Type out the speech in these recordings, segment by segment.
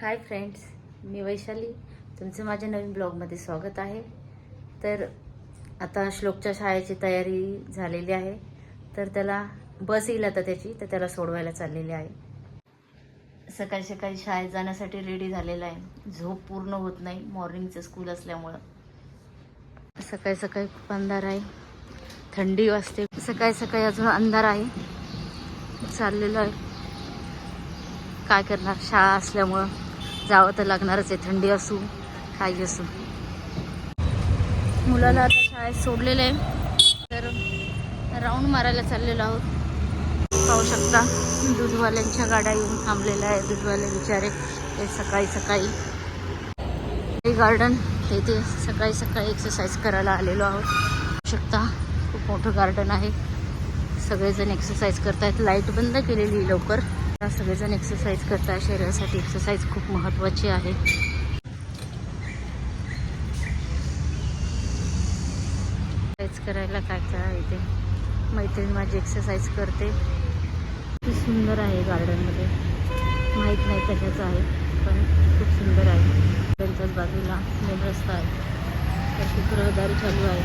Hi friends मी वैशाली. तुमचं माझ्या नवीन ब्लॉगमध्ये स्वागत आहे. तर आता श्लोकच्या शाळेची तयारी झालेली आहे. तर त्याला बस येईल आता त्याची तर त्याला सोडवायला चाललेली आहे. सकाळी सकाळी शाळेत जाण्यासाठी रेडी झालेला आहे. झोप पूर्ण होत नाही मॉर्निंगचं स्कूल असल्यामुळं. सकाळी सकाळी खूप अंधार आहे. थंडी वाजते. सकाळी सकाळी अजून अंधार आहे. चाललेलं आहे. काय करणार? शाळा असल्यामुळं. जावं तर लागणारच आहे. थंडी असू काही असू. मुलाला आता शाळेत सोडलेलं आहे. तर राऊंड मारायला चाललेलो आहोत. पाहू शकता दूधवाल्यांच्या गाड्या येऊन थांबलेल्या आहे दूधवाले बिचारे ते सकाळी सकाळी. हे गार्डन तेथे सकाळी सकाळी एक्सरसाइज करायला आलेलो आहोत. पाहू शकता खूप मोठं गार्डन आहे. सगळेजण एक्सरसाइज करतायत. लाइट बंद केलेली आहे लवकर. सगळेजण एक्सरसाइज करताय शरीरासाठी एक्सरसाइज खूप महत्त्वाची आहे. एक्सरसाइज करायला काय काय इथे मैत्रीण माझी एक्सरसाइज करते. खूप सुंदर आहे गार्डनमध्ये माहीत नाही कशाचं आहे पण खूप सुंदर आहे. त्यांच्याच बाजूला मेन रस्ता आहे. तर खूप रहदारी चालू आहे.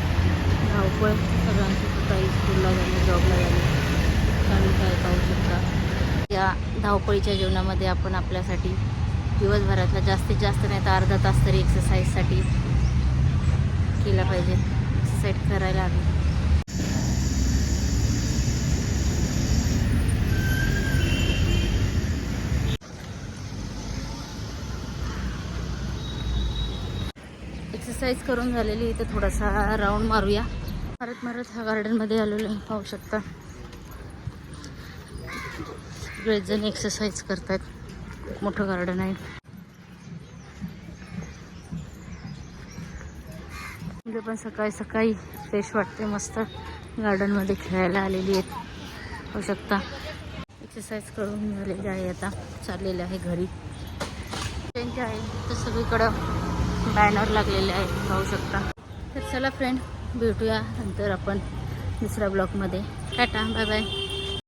धावपळ सगळ्यांची सुद्धा स्कूलला जाणे जॉबला जाणे. आणि काय पाहू शकतो? या धावपळीच्या जीवनामध्ये आपण आपल्यासाठी दिवसभरातला जास्तीत जास्त नाही तर अर्धा तास तरी एक्सरसाइजसाठी केला पाहिजे. एक्सरसाइज करायला हवी. एक्सरसाइज करून झालेली इथे थोडासा राऊंड मारूया. मारत मारत ह्या गार्डनमध्ये आलेलो पाहू शकता. सगळेच जण एक्सरसाइज करतात खूप मोठं गार्डन आहे. मुलं पण सकाळी सकाळी फ्रेश वाटते मस्त. गार्डनमध्ये खेळायला आलेली आहेत. पाहू शकता. एक्सरसाइज करून झालेली आहे आता. चाललेले आहे घरी. त्यांच्या आहे तर सगळीकडं बॅनर लागलेले आहे पाहू हो शकता. तर चला फ्रेंड भेटूया नंतर आपण दुसऱ्या ब्लॉगमध्ये टाटा बाय बाय